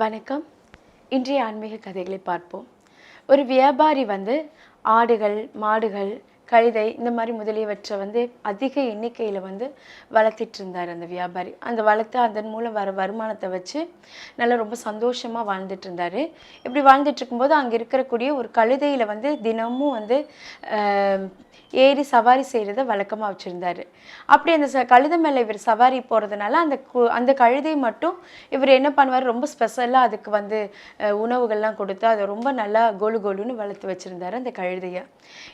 வணக்கம். இன்றைய ஆன்மீக கதைகளை பார்ப்போம். ஒரு வியாபாரி வந்து ஆடுகள் மாடுகள் கழுதை இந்த மாதிரி முதலியவற்றை வந்து அதிக எண்ணிக்கையில் வந்து வளர்த்திட்டு இருந்தார் அந்த வியாபாரி. அந்த வளர்த்து அதன் மூலம் வர வருமானத்தை வச்சு நல்லா ரொம்ப சந்தோஷமாக வாழ்ந்துட்டு இருந்தார் இப்படி வாழ்ந்துட்டு இருக்கும்போது அங்கே இருக்கக்கூடிய ஒரு கழுதையில் வந்து தினமும் வந்து ஏறி சவாரி செய்கிறத வழக்கமாக வச்சுருந்தாரு. அப்படி அந்த ச கழுதை மேலே இவர் சவாரி போகிறதுனால அந்த கு- அந்த கழுதை மட்டும் இவர் என்ன பண்ணுவார்? ரொம்ப ஸ்பெஷலாக அதுக்கு வந்து உணவுகள்லாம் கொடுத்து அதை ரொம்ப நல்லா கோலு கோலுன்னு வளர்த்து வச்சுருந்தாரு அந்த கழுதையை.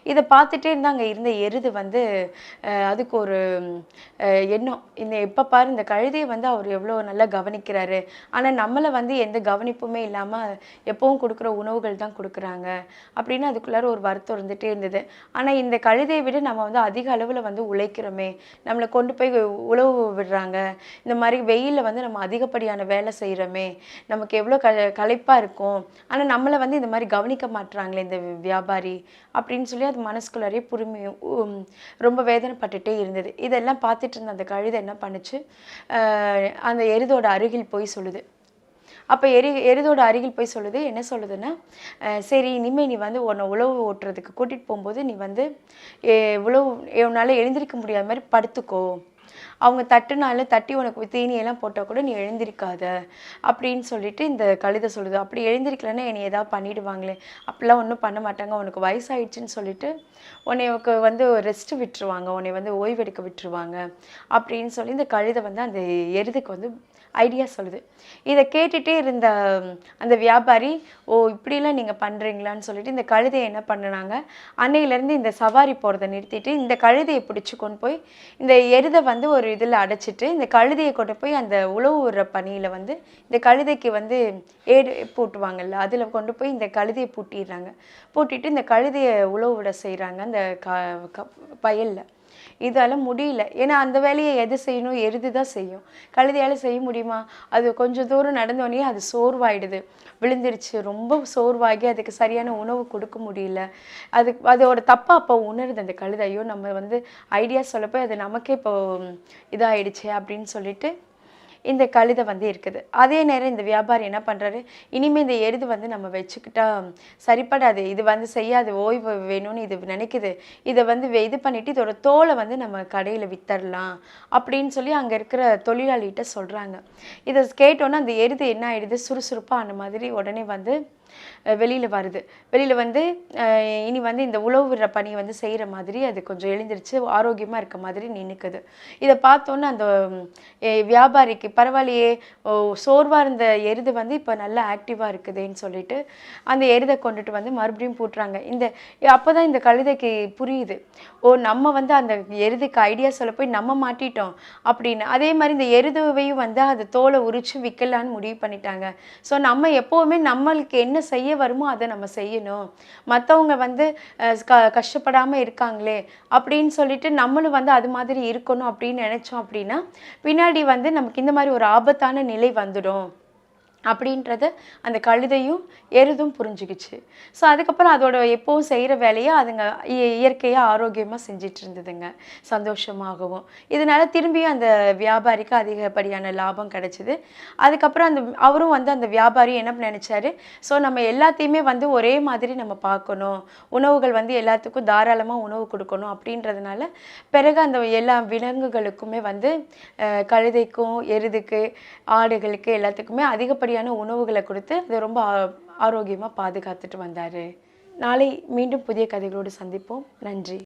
இதை பார்த்துட்டே இருந்தா அங்கே இருந்த எருது வந்து அதுக்கு ஒரு எண்ணம். இந்த எப்போ பாரு இந்த கழுதையை வந்து அவர் எவ்வளோ நல்லா கவனிக்கிறாரு. ஆனால் நம்மளை வந்து எந்த கவனிப்புமே இல்லாமல் எப்பவும் கொடுக்குற உணவுகள் தான் கொடுக்குறாங்க அப்படின்னு அதுக்குள்ளார ஒரு வருத்தம் இருந்துகிட்டே இருந்தது. ஆனால் இந்த கழுதையை விட நம்ம வந்து அதிக அளவில் வந்து உழைக்கிறோமே. நம்மளை கொண்டு போய் உழவு விடுறாங்க. இந்த மாதிரி வெயிலில் வந்து நம்ம அதிகப்படியான வேலை செய்கிறோமே நமக்கு எவ்வளோ க களைப்பாக இருக்கும். ஆனால் நம்மளை வந்து இந்த மாதிரி கவனிக்க மாட்றாங்களே இந்த வியாபாரி அப்படின்னு சொல்லி அது மனசுக்குள்ளாரே புரிமை ரொம்ப வேதனைப்பட்டுட்டே இருந்தது. இதெல்லாம் பார்த்துட்டு இருந்த அந்த கழுதை என்ன பண்ணுச்சு? அந்த எருதோட அருகில் போய் சொல்லுது. அப்போ எரி எருதோட அருகில் போய் சொல்லுது. என்ன சொல்லுதுன்னா சரி இனிமே நீ வந்து உன்னை உழவு ஓட்டுறதுக்கு கூட்டிகிட்டு போகும்போது நீ வந்து உழவு உன்னால் எழுந்திருக்க முடியாத மாதிரி படுத்துக்கோ. அவங்க தட்டுனால தட்டி உனக்கு தீனியெல்லாம் போட்டால் கூட நீ எழுந்திருக்காத அப்படின்னு சொல்லிட்டு இந்த கழுதை சொல்லுது. அப்படி எழுந்திருக்கலன்னா என்னை ஏதாவது பண்ணிடுவாங்களே. அப்படிலாம் ஒன்றும் பண்ண மாட்டாங்க. உனக்கு வயசாயிடுச்சுன்னு சொல்லிட்டு உன்னைக்கு வந்து ரெஸ்ட் விட்டுருவாங்க. உன்னை வந்து ஓய்வெடுக்க விட்டுருவாங்க. அப்படின்னு சொல்லி இந்த கழுதை வந்து அந்த எருதுக்கு வந்து ஐடியா சொல்லுது. இதை கேட்டுகிட்டே இருந்த அந்த வியாபாரி ஓ இப்படிலாம் நீங்கள் பண்ணுறீங்களான்னு சொல்லிட்டு இந்த கழுதையை என்ன பண்ணுனாங்க? அன்னையிலேருந்து இந்த சவாரி போகிறத நிறுத்திட்டு இந்த கழுதையை பிடிச்சி கொண்டு போய் இந்த எருதை வந்து ஒரு இதில் அடைச்சிட்டு இந்த கழுதையை கொண்டு போய் அந்த உழவு விடுற பணியில் வந்து இந்த கழுதைக்கு வந்து ஏடு பூட்டுவாங்கல்ல அதில் கொண்டு போய் இந்த கழுதையை பூட்டிடுறாங்க. பூட்டிட்டு இந்த கழுதையை உழவு விட செய்கிறாங்க அந்த க க இதால் முடியல. ஏன்னா அந்த வேலையை எது செய்யணும்? எருது தான் செய்யும். கழுதையால் செய்ய முடியுமா? அது கொஞ்சம் தூரம் நடந்தோடனே அது சோர்வாயிடுது. விழுந்துருச்சு. ரொம்ப சோர்வாகி அதுக்கு சரியான உணவு கொடுக்க முடியல. அது அதோட தப்பாக அப்போ உணருது அந்த கழுதை. ஐயோ நம்ம வந்து ஐடியா சொல்லப்போ அது நமக்கே இப்போ இதாகிடுச்சே அப்படின்னு சொல்லிட்டு இந்த கழுதை வந்து இருக்குது. அதே நேரம் இந்த வியாபாரி என்ன பண்ணுறாரு இனிமேல் இந்த எருது வந்து நம்ம வச்சுக்கிட்டா சரிப்படாது. இது வந்து செய்யாது. ஓய்வு வேணும்னு இது நினைக்குது. இதை வந்து இது பண்ணிவிட்டு இதோட தோலை வந்து நம்ம கடையில் வித்தரலாம் அப்படின்னு சொல்லி அங்கே இருக்கிற தொழிலாளிகிட்ட சொல்கிறாங்க இதை கேட்டோன்னே அந்த எருது என்ன ஆயிடுது? சுறுசுறுப்பாக அந்த மாதிரி உடனே வந்து வெளியில் வருது. வெளியில் வந்து இனி வந்து இந்த உழவு விடுற பணியை வந்து செய்கிற மாதிரி அது கொஞ்சம் எழுந்திருச்சு ஆரோக்கியமாக இருக்க மாதிரி நின்றுக்குது இதை பார்த்தோன்னே அந்த வியாபாரிக்கு பரவாயில்லையே ஓ, இருந்த எருது வந்து இப்போ நல்லா ஆக்டிவாக இருக்குதுன்னு சொல்லிட்டு அந்த எருதை கொண்டுட்டு வந்து மறுபடியும் பூட்டுறாங்க. இந்த அப்போ தான் இந்த கழுதைக்கு புரியுது. ஓ நம்ம வந்து அந்த எருதுக்கு ஐடியா சொல்ல போய் நம்ம மாட்டிட்டோம் அப்படின்னு. அதே மாதிரி இந்த எருதுவையும் வந்து அது தோலை உரிச்சு விற்கலான்னு முடிவு பண்ணிட்டாங்க. ஸோ நம்ம எப்போவுமே நம்மளுக்கு என்ன செய்ய வருமோ அதை நம்ம செய்யணும். மற்றவங்க வந்து க கஷ்டப்படாமல் இருக்காங்களே அப்படின்னு சொல்லிட்டு நம்மளும் வந்து அது மாதிரி இருக்கணும் அப்படின்னு நினைச்சோம் அப்படின்னா பின்னாடி வந்து நமக்கு இந்த மாதிரி ஒரு ஆபத்தான நிலை வந்துடும். அப்படின்றத அந்த கழுதையும் எருதும் புரிஞ்சுக்கிச்சு. ஸோ அதுக்கப்புறம் அதோட எப்போவும் செய்கிற வேலையை அதுங்க இ- ஆரோக்கியமாக செஞ்சிட்டு இருந்ததுங்க சந்தோஷமாகவும். இதனால திரும்பியும் அந்த வியாபாரிக்கு அதிகப்படியான லாபம் கிடச்சிது. அதுக்கப்புறம் அந்த அவரும் வந்து அந்த வியாபாரி என்ன நினச்சாரு? ஸோ நம்ம எல்லாத்தையுமே வந்து ஒரே மாதிரி நம்ம பார்க்கணும். உணவுகள் வந்து எல்லாத்துக்கும் தாராளமாக உணவு கொடுக்கணும் அப்படின்றதுனால பிறகு அந்த எல்லா விலங்குகளுக்குமே வந்து கழுதைக்கும் எருதுக்கு ஆடுகளுக்கு எல்லாத்துக்குமே அதிகப்படியான உணவுகளை கொடுத்து அதை ரொம்ப ஆரோக்கியமாக பாதுகாத்துட்டு வந்தார். நாளை மீண்டும் புதிய கதைகளோடு சந்திப்போம். நன்றி.